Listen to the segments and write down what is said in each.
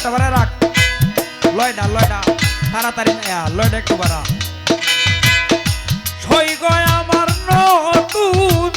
একটা বারে রাখ লয়ডা লয়ডা তাড়াতাড়ি লয়ডা একটু বারা সই গয় আমার নতুন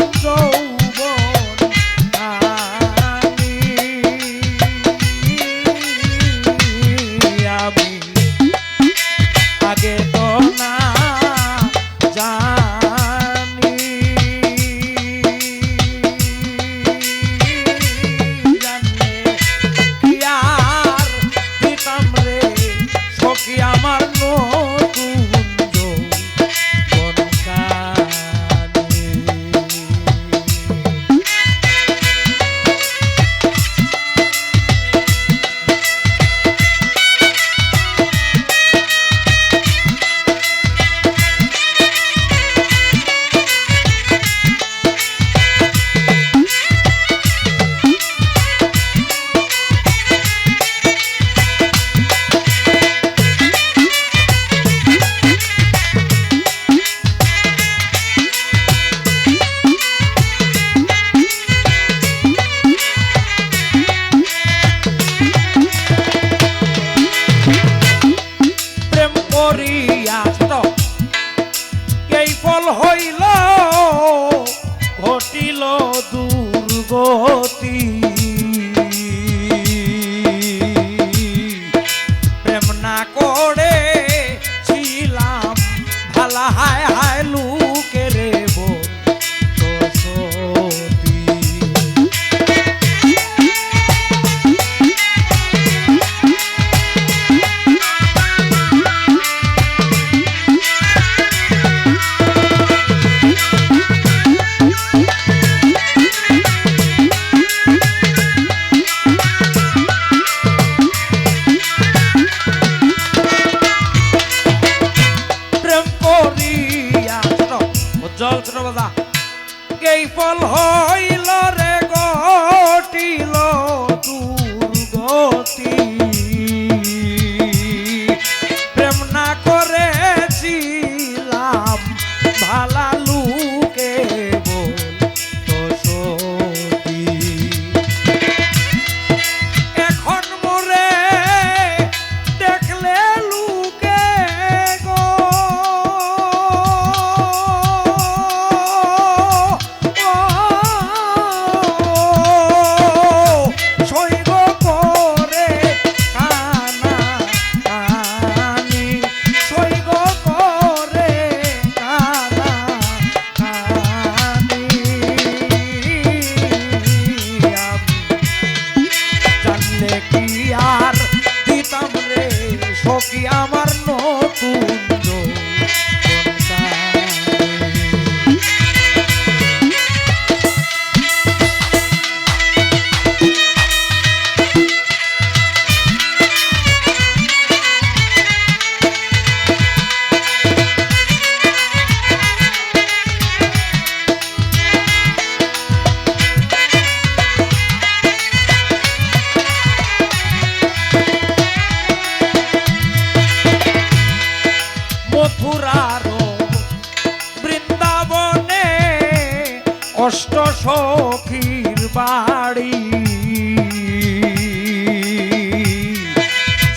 ঘটিল দুর্গতি।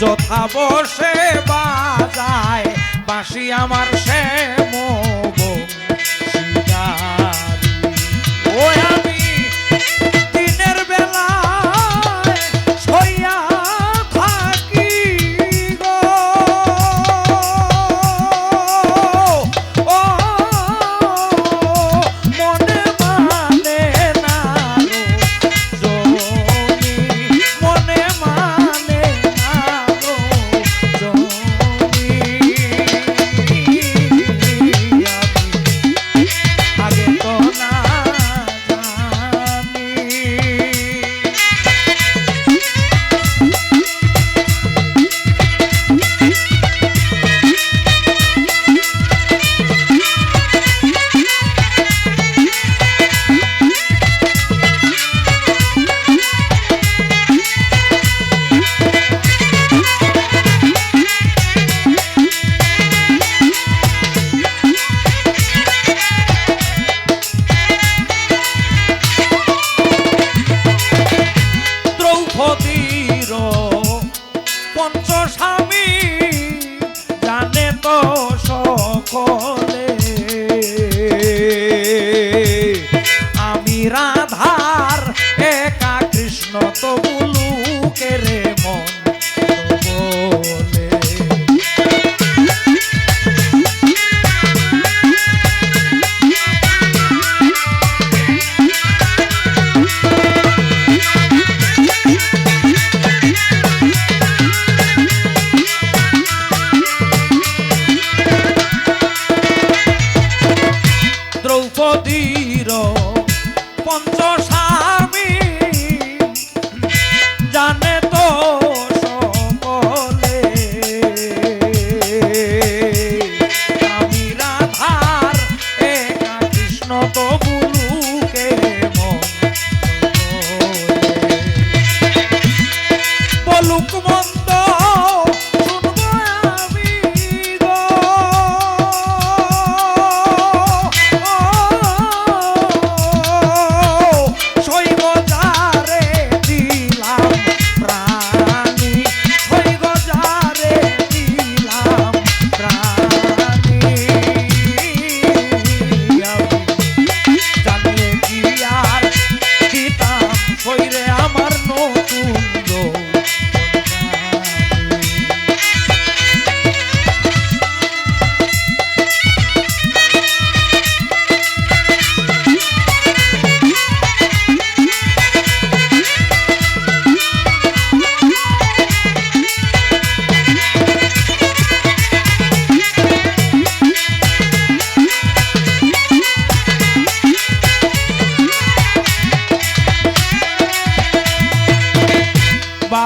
যথা বসে বাজায়। বাসি আমার শেষ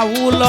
বাউল